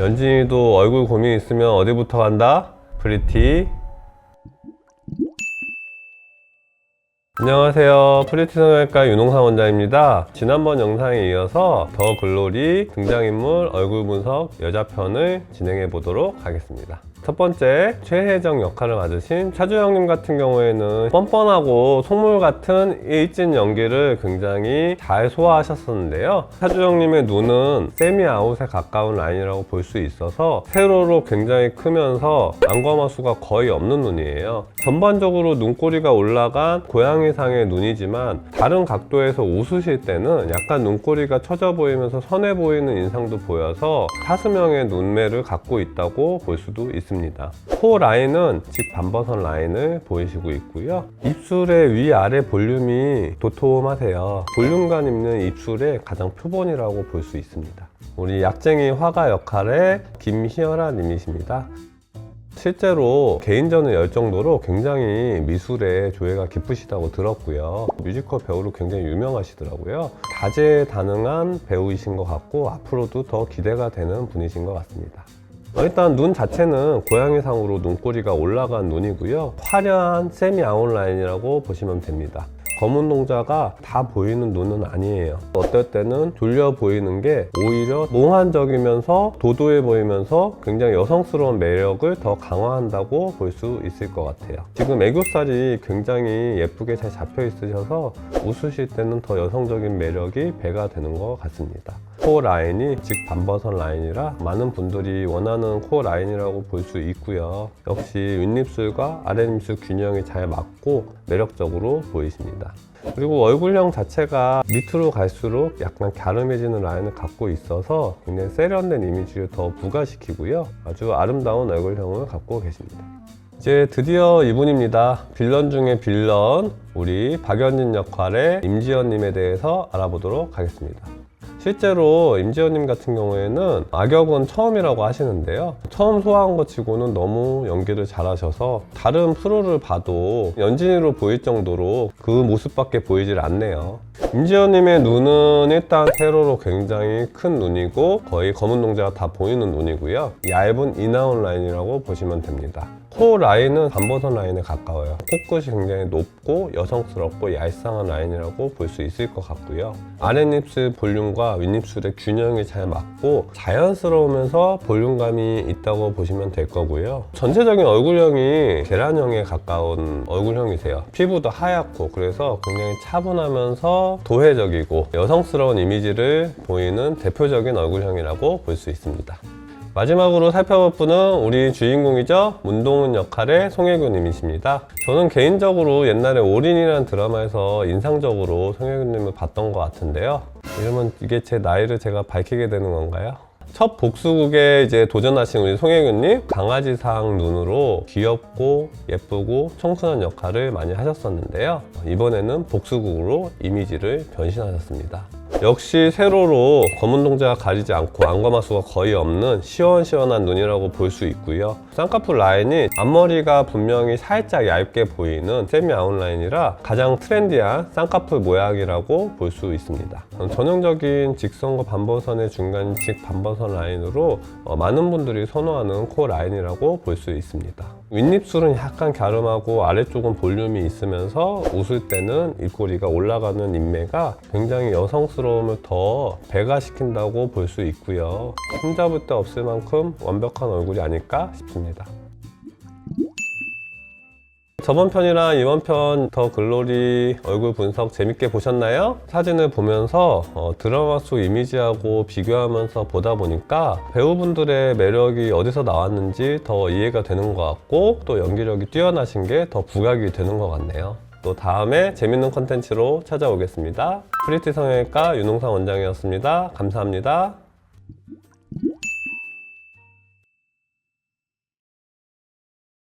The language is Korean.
연진이도 얼굴 고민 있으면 어디부터 간다? 프리티. 안녕하세요. 프리티 성형외과 윤홍상 원장입니다. 지난번 영상에 이어서 더 글로리 등장인물 얼굴 분석 여자 편을 진행해 보도록 하겠습니다. 첫 번째, 최혜정 역할을 맡으신 차주영님 같은 경우에는 뻔뻔하고 속물 같은 일진 연기를 굉장히 잘 소화하셨었는데요. 차주영님의 눈은 세미 아웃에 가까운 라인이라고 볼 수 있어서 세로로 굉장히 크면서 안검하수가 거의 없는 눈이에요. 전반적으로 눈꼬리가 올라간 고양이 상의 눈이지만 다른 각도에서 웃으실 때는 약간 눈꼬리가 처져 보이면서 선해 보이는 인상도 보여서 사슴형의 눈매를 갖고 있다고 볼 수도 있습니다. 코 라인은 직반버선 라인을 보이시고 있고요. 입술의 위아래 볼륨이 도톰하세요. 볼륨감 있는 입술의 가장 표본이라고 볼 수 있습니다. 우리 약쟁이 화가 역할의 김희열아 님이십니다. 실제로 개인전을 열 정도로 굉장히 미술에 조예가 깊으시다고 들었고요. 뮤지컬 배우로 굉장히 유명하시더라고요. 다재다능한 배우이신 것 같고 앞으로도 더 기대가 되는 분이신 것 같습니다. 어, 일단 눈 자체는 고양이상으로 눈꼬리가 올라간 눈이고요. 화려한 세미 아웃라인이라고 보시면 됩니다. 검은 동자가 다 보이는 눈은 아니에요. 어떨 때는 졸려 보이는 게 오히려 몽환적이면서 도도해 보이면서 굉장히 여성스러운 매력을 더 강화한다고 볼 수 있을 것 같아요. 지금 애교살이 굉장히 예쁘게 잘 잡혀 있으셔서 웃으실 때는 더 여성적인 매력이 배가 되는 것 같습니다. 코 라인이 즉 반버선 라인이라 많은 분들이 원하는 코 라인이라고 볼 수 있고요. 역시 윗입술과 아랫입술 균형이 잘 맞고 매력적으로 보이십니다. 그리고 얼굴형 자체가 밑으로 갈수록 약간 갸름해지는 라인을 갖고 있어서 굉장히 세련된 이미지를 더 부각시키고요. 아주 아름다운 얼굴형을 갖고 계십니다. 이제 드디어 이분입니다. 빌런 중에 빌런, 우리 박연진 역할의 임지연님에 대해서 알아보도록 하겠습니다. 실제로 임지연님 같은 경우에는 악역은 처음이라고 하시는데요. 처음 소화한 것 치고는 너무 연기를 잘하셔서 다른 프로를 봐도 연진이로 보일 정도로 그 모습밖에 보이질 않네요. 임지연님의 눈은 일단 세로로 굉장히 큰 눈이고 거의 검은 동자가 다 보이는 눈이고요. 얇은 인아웃 라인이라고 보시면 됩니다. 코 라인은 반버선 라인에 가까워요. 코끝이 굉장히 높고 여성스럽고 얄쌍한 라인이라고 볼 수 있을 것 같고요. 아랫입술 볼륨과 윗입술의 균형이 잘 맞고 자연스러우면서 볼륨감이 있다고 보시면 될 거고요. 전체적인 얼굴형이 계란형에 가까운 얼굴형이세요. 피부도 하얗고 그래서 굉장히 차분하면서 도회적이고 여성스러운 이미지를 보이는 대표적인 얼굴형이라고 볼 수 있습니다. 마지막으로 살펴볼 분은 우리 주인공이죠. 문동은 역할의 송혜교님이십니다. 저는 개인적으로 옛날에 올인이라는 드라마에서 인상적으로 송혜교님을 봤던 것 같은데요. 이러면 이게 제 나이를 제가 밝히게 되는 건가요? 첫 복수극에 이제 도전하신 우리 송혜교님 강아지상 눈으로 귀엽고 예쁘고 청순한 역할을 많이 하셨었는데요. 이번에는 복수극으로 이미지를 변신하셨습니다. 역시 세로로 검은 동자가 가리지 않고 안검하수가 거의 없는 시원시원한 눈이라고 볼 수 있고요. 쌍꺼풀 라인이 앞머리가 분명히 살짝 얇게 보이는 세미 아웃라인이라 가장 트렌디한 쌍꺼풀 모양이라고 볼 수 있습니다. 전형적인 직선과 반버선의 중간 직 반버선 라인으로 어, 많은 분들이 선호하는 코 라인이라고 볼 수 있습니다. 윗입술은 약간 갸름하고 아래쪽은 볼륨이 있으면서 웃을 때는 입꼬리가 올라가는 인매가 굉장히 여성스러움을 더 배가시킨다고 볼 수 있고요. 흠잡을 데 없을 만큼 완벽한 얼굴이 아닐까 싶습니다. 저번 편이랑 이번 편 더 글로리 얼굴 분석 재밌게 보셨나요? 사진을 보면서 어, 드라마 속 이미지하고 비교하면서 보다 보니까 배우분들의 매력이 어디서 나왔는지 더 이해가 되는 것 같고 또 연기력이 뛰어나신 게 더 부각이 되는 것 같네요. 또 다음에 재밌는 컨텐츠로 찾아오겠습니다. 프리티 성형외과 윤홍상 원장이었습니다. 감사합니다.